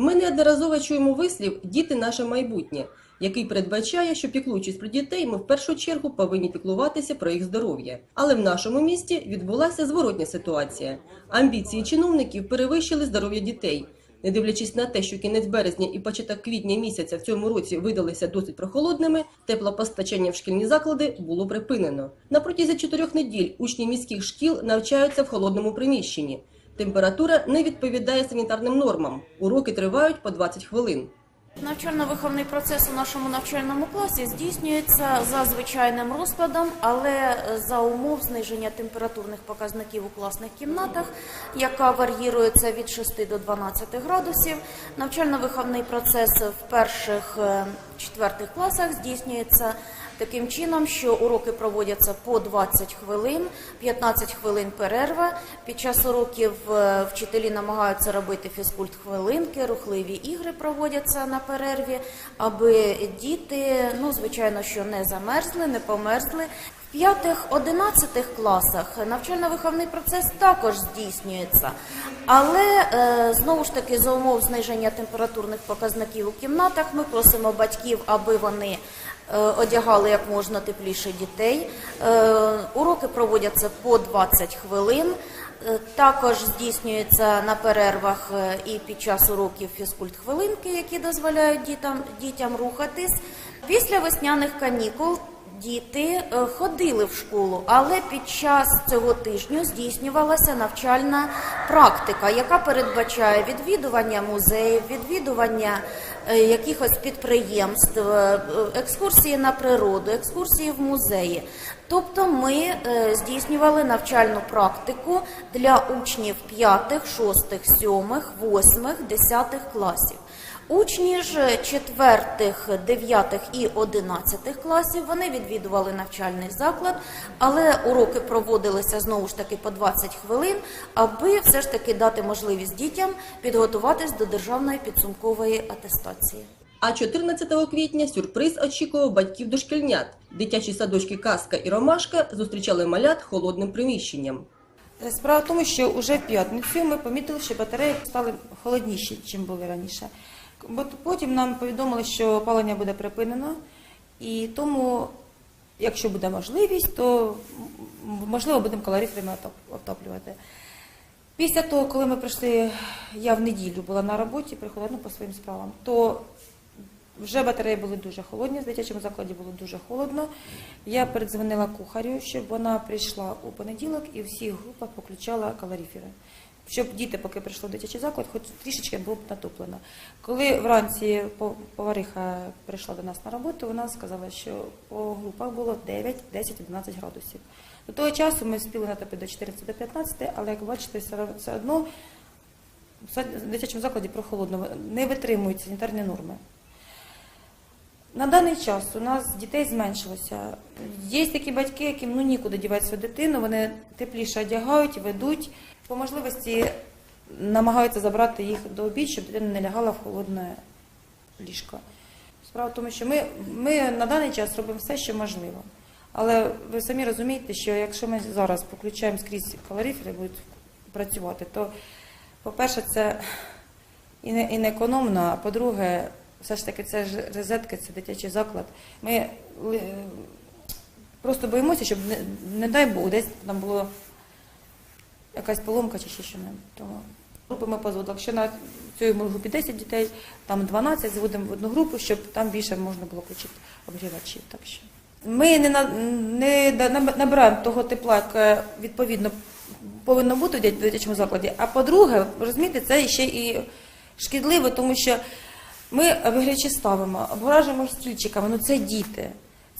Неодноразово чуємо вислів Діти наше майбутнє, який передбачає, що піклуючись про дітей, ми в першу чергу повинні піклуватися про їх здоров'я. Але в нашому місті відбулася зворотня ситуація. Амбіції чиновників перевищили здоров'я дітей. Не дивлячись на те, що кінець березня і початок квітня місяця в цьому році видалися досить прохолодними, теплопостачання в шкільні заклади було припинено. На протязі чотирьох неділь учні міських шкіл навчаються в холодному приміщенні. Температура не відповідає санітарним нормам. Уроки тривають по 20 хвилин. Навчально-виховний процес у нашому навчальному класі здійснюється за звичайним розкладом, але за умов зниження температурних показників у класних кімнатах, яка вар'їрується від 6 до 12 градусів. Навчально-виховний процес в перших е, четвертих класах здійснюється таким чином, що уроки проводяться по 20 хвилин, 15 хвилин перерва. Під час уроків е, вчителі намагаються робити фізкульт-хвилинки, рухливі ігри проводяться на перерві, аби діти, ну звичайно, що не замерзли, не померзли. В п'ятих-одинадцятих класах навчально-виховний процес також здійснюється, але е, знову ж таки за умов зниження температурних показників у кімнатах ми просимо батьків, аби вони е, одягали як можна тепліше дітей. Е, уроки проводяться по 20 хвилин. Також здійснюється на перервах і під час уроків фізкульт-хвилинки, які дозволяють дітям рухатись. Після весняних канікул діти е, ходили в школу, але під час цього тижня здійснювалася навчальна практика, яка передбачає відвідування музеїв, відвідування е, якихось підприємств, е, екскурсії на природу, екскурсії в музеї. Тобто ми е, здійснювали навчальну практику для учнів 5, 6, 7, 8, 10 класів. Учні ж 4, 9 і 11 класів вони відвідували навчальний заклад, але уроки проводилися знову ж таки по 20 хвилин, аби все ж таки дати можливість дітям підготуватись до державної підсумкової атестації. А 14 квітня сюрприз очікував батьків дошкільнят. Дитячі садочки Казка і Ромашка зустрічали малят холодним приміщенням. Справа в тому, що вже в п'ятницю ми помітили, що батареї стали холодніші, ніж були раніше. Потім нам повідомили, що опалення буде припинено, і тому, якщо буде можливість, то можливо будемо калориферами отоплювати. Після того, коли ми прийшли, я в неділю була на роботі, приходила ну, по своїм справам, то вже батареї були дуже холодні, в дитячому закладі було дуже холодно. Я передзвонила кухарю, щоб вона прийшла у понеділок і в всіх групах включала калорифери. Щоб діти, поки прийшли в дитячий заклад, хоч трішечки було б натоплено. Коли вранці повариха прийшла до нас на роботу, вона сказала, що по групах було 9, 10, 11 градусів. До того часу ми спіли натопити до 14 до 15, але як бачите, все одно в дитячому закладі прохолодно, не витримують санітарні норми. На даний час у нас дітей зменшилося. Є такі батьки, яким ну нікуди дівати свою дитину, вони тепліше одягають, ведуть. По можливості намагаються забрати їх до обід, щоб дитина не лягала в холодне ліжко. Справа в тому, що ми, ми на даний час робимо все, що можливо. Але ви самі розумієте, що якщо ми зараз включаємо скрізь калорифери, будуть працювати, то, по-перше, це і не, і не економно, а по-друге, все ж таки це ж розетки, це дитячий заклад. Ми просто боїмося, щоб не, не дай Бог, десь там було якась поломка чи ще що-небудь. Тому групи ми позводили. Якщо на цій групі 10 дітей, там 12, зводимо в одну групу, щоб там більше можна було включити обігрівачів. Так що. Ми не, на, не набираємо того тепла, яке відповідно повинно бути в дитячому закладі. А по-друге, розумієте, це ще і шкідливо, тому що ми обігрівачі ставимо, обгоражуємо стільчиками, ну це діти.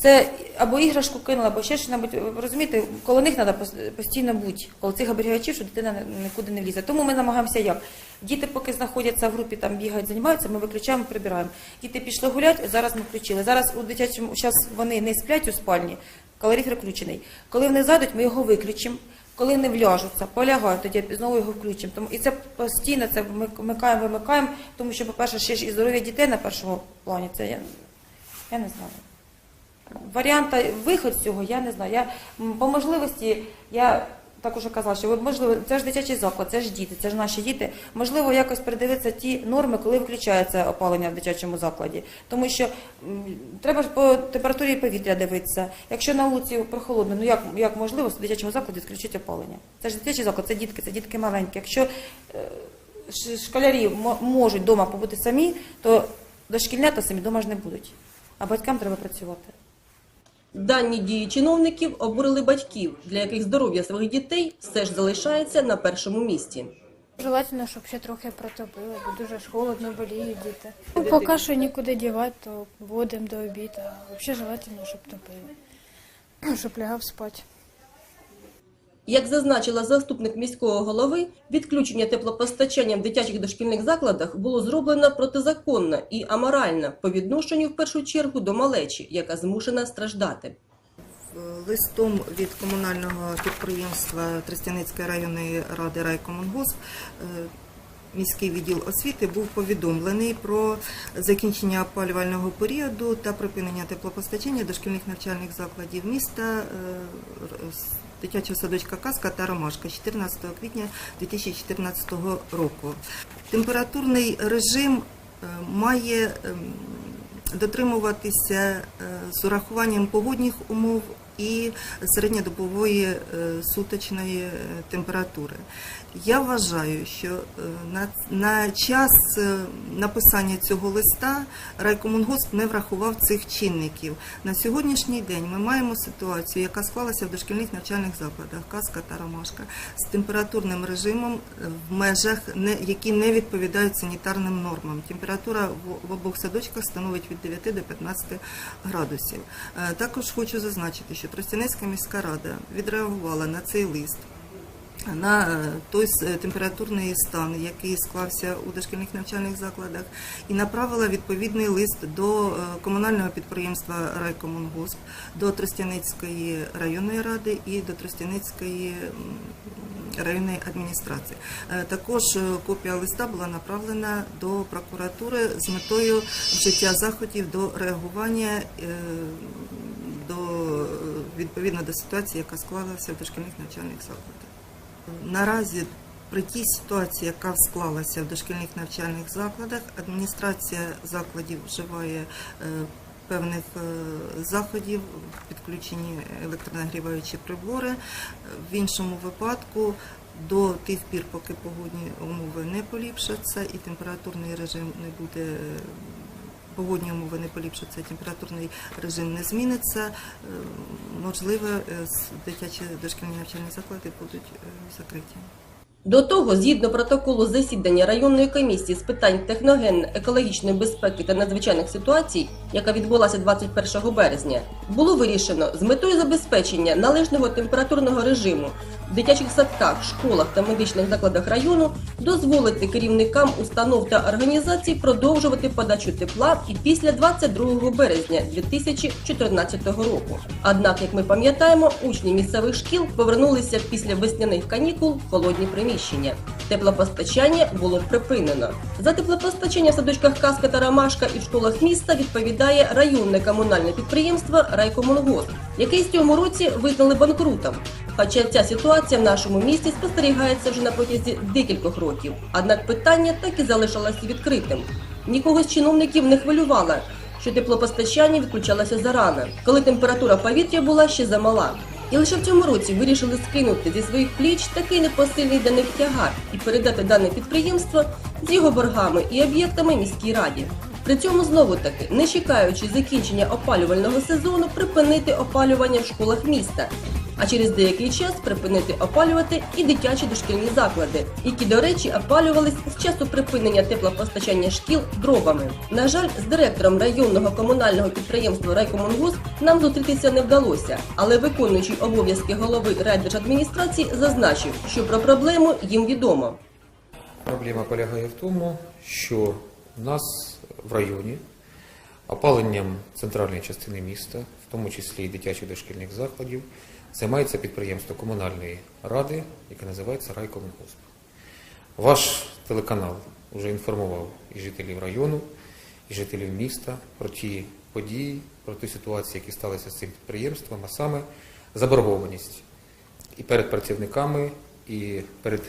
Це або іграшку кинула, або ще щось. Розумієте, коло них треба постійно бути, коло цих оберігачів, щоб дитина нікуди не влізе. Тому ми намагаємося як. Діти, поки знаходяться в групі, там бігають, займаються, ми виключаємо, прибираємо. Діти пішли гуляти, зараз ми включили. Зараз у дитячому зараз вони не сплять у спальні, калорифер включений. Коли вони зайдуть, ми його виключимо. Коли не вляжуться, полягаю, тоді знову його включимо. Тому і це постійно це вмикаємо, вимикаємо, тому що, по-перше, ще ж і здоров'я дітей на першому плані. Це я, я не знаю. Варіанта виход з цього я не знаю. Я по можливості я так уже казала, що можливо, це ж дитячий заклад, це ж діти, це ж наші діти. Можливо, якось передивитися ті норми, коли включається опалення в дитячому закладі. Тому що треба ж по температурі повітря дивитися. Якщо на вулиці прохолодно, ну як, як можливо в дитячому закладі відключити опалення? Це ж дитячий заклад, це дітки, це дітки маленькі. Якщо е, школярі мо- можуть вдома побути самі, то дошкільнята самі вдома ж не будуть. А батькам треба працювати. Дані дії чиновників обурили батьків, для яких здоров'я своїх дітей все ж залишається на першому місці. Желательно, щоб ще трохи протопили, бо дуже ж холодно боліють діти. Ну, поки що нікуди дівати, то водимо до обіду. А взагалі желательно, щоб топили, щоб лягав спати. Як зазначила заступник міського голови, відключення теплопостачання в дитячих дошкільних закладах було зроблено протизаконно і аморально по відношенню в першу чергу до малечі, яка змушена страждати. Листом від комунального підприємства Тростяницької районної ради Райкомунгосп е, міський відділ освіти був повідомлений про закінчення опалювального періоду та припинення теплопостачання дошкільних навчальних закладів міста е, дитячого садочка Казка та Ромашка 14 квітня 2014 року. Температурний режим е, має ем, дотримуватися е, з урахуванням погодних умов і середньодобової е, суточної е, температури. Я вважаю, що е, на, на час написання цього листа Райкомунгосп не врахував цих чинників. На сьогоднішній день ми маємо ситуацію, яка склалася в дошкільних навчальних закладах Казка та Ромашка з температурним режимом в межах, які не відповідають санітарним нормам. Температура в, обох садочках становить від 9 до 15 градусів. Також хочу зазначити, що Тростянецька міська рада відреагувала на цей лист на е, той е, температурний стан, який склався у дошкільних навчальних закладах, і направила відповідний лист до е, комунального підприємства Райкомунгосп, до Тростяницької районної ради і до Тростяницької районної адміністрації. Також копія листа була направлена до прокуратури з метою вжиття заходів до реагування відповідно до ситуації, яка склалася в дошкільних навчальних закладах. Наразі при тій ситуації, яка склалася в дошкільних навчальних закладах, адміністрація закладів вживає е, певних е, заходів, підключені електронагріваючі прибори. В іншому випадку до тих пір, поки погодні умови не поліпшаться і температурний режим не буде. Погодні умови не поліпшаться, температурний режим не зміниться. е, Можливо, е, дитячі дошкільні навчальні заклади будуть е, закриті. До того, згідно протоколу засідання районної комісії з питань техногенно-екологічної безпеки та надзвичайних ситуацій, яка відбулася 21 березня, було вирішено з метою забезпечення належного температурного режиму в дитячих садках, школах та медичних закладах району дозволити керівникам установ та організацій продовжувати подачу тепла і після 22 березня 2014 року. Однак, як ми пам'ятаємо, учні місцевих шкіл повернулися після весняних канікул в холодні приміщення. Теплопостачання було припинено. За теплопостачання в садочках Каска та Ромашка і в школах міста відповідає районне комунальне підприємство Райкомунгосп, яке з цьому році визнали банкрутом. Хоча ця ситуація в нашому місті спостерігається вже на протязі декількох років. Однак питання так і залишалося відкритим. Нікого з чиновників не хвилювало, що теплопостачання відключалося зарано, коли температура повітря була ще замала. І лише в цьому році вирішили скинути зі своїх пліч такий непосильний для них тягар і передати дане підприємство з його боргами і об'єктами міській раді. При цьому знову таки, не чекаючи закінчення опалювального сезону, припинити опалювання в школах міста. А через деякий час припинити опалювати і дитячі дошкільні заклади, які, до речі, опалювались з часу припинення теплопостачання шкіл дровами. На жаль, з директором районного комунального підприємства Райкомунгосп нам зустрітися не вдалося, але виконуючий обов'язки голови райдержадміністрації зазначив, що про проблему їм відомо. Проблема полягає в тому, що в нас в районі опаленням центральної частини міста, в тому числі і дитячих дошкільних закладів, займається підприємство комунальної ради, яке називається Райкомунгосп. Ваш телеканал вже інформував і жителів району, і жителів міста про ті події, про ті ситуації, які сталися з цим підприємством, а саме заборгованість і перед працівниками, і перед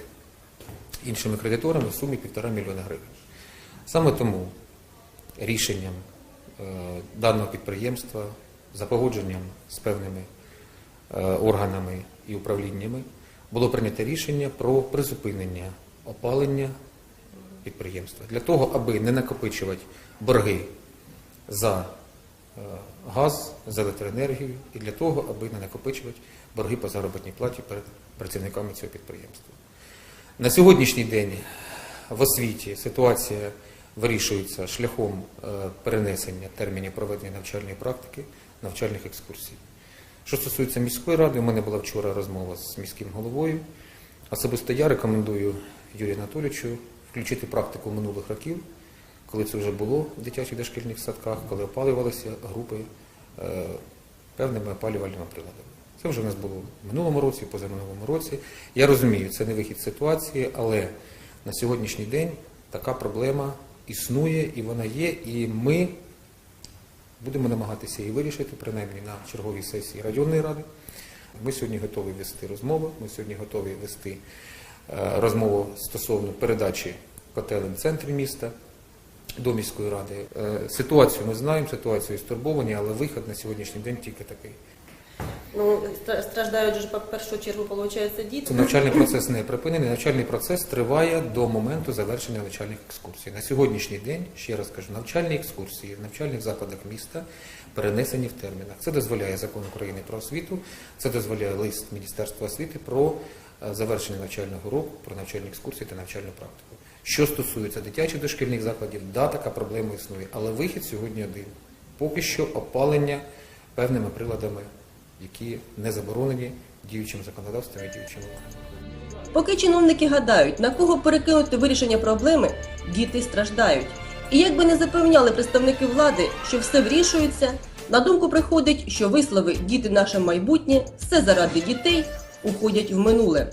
іншими кредиторами в сумі 1,5 мільйона гривень. Саме тому рішенням даного підприємства за погодженням з певними е, органами і управліннями було прийнято рішення про призупинення опалення підприємства для того, аби не накопичувати борги за е, газ, за електроенергію і для того, аби не накопичувати борги по заробітній платі перед працівниками цього підприємства. На сьогоднішній день в освіті ситуація вирішується шляхом е, перенесення термінів проведення навчальної практики, навчальних екскурсій. Що стосується міської ради, у мене була вчора розмова з міським головою. Особисто я рекомендую Юрію Анатолійовичу включити практику минулих років, коли це вже було в дитячих дошкільних садках, коли опалювалися групи е, певними опалювальними приладами. Це вже в нас було в минулому році, позаминулому році. Я розумію, це не вихід ситуації, але на сьогоднішній день така проблема існує і вона є, і ми будемо намагатися її вирішити, принаймні на черговій сесії районної ради. Ми сьогодні готові вести розмову, ми сьогодні готові вести е, розмову стосовно передачі котелень в центрі міста до міської ради. Е, Ситуацію ми знаємо, ситуацію стурбовані, але вихід на сьогоднішній день тільки такий. Ну стра- страждають же ж в першу чергу, виходить, діти. Навчальний процес не припинений. Навчальний процес триває до моменту завершення навчальних екскурсій. На сьогоднішній день, ще раз кажу, навчальні екскурсії в навчальних закладах міста перенесені в термінах. Це дозволяє закон України про освіту, це дозволяє лист Міністерства освіти про е, завершення навчального року, про навчальні екскурсії та навчальну практику. Що стосується дитячих дошкільних закладів, да, така проблема існує, але вихід сьогодні один. Поки що опалення певними приладами, які не заборонені діючим законодавством і діючим. Поки чиновники гадають, на кого перекинути вирішення проблеми, діти страждають. І як би не запевняли представники влади, що все вирішується, на думку приходить, що вислови діти наше майбутнє, все заради дітей уходять в минуле.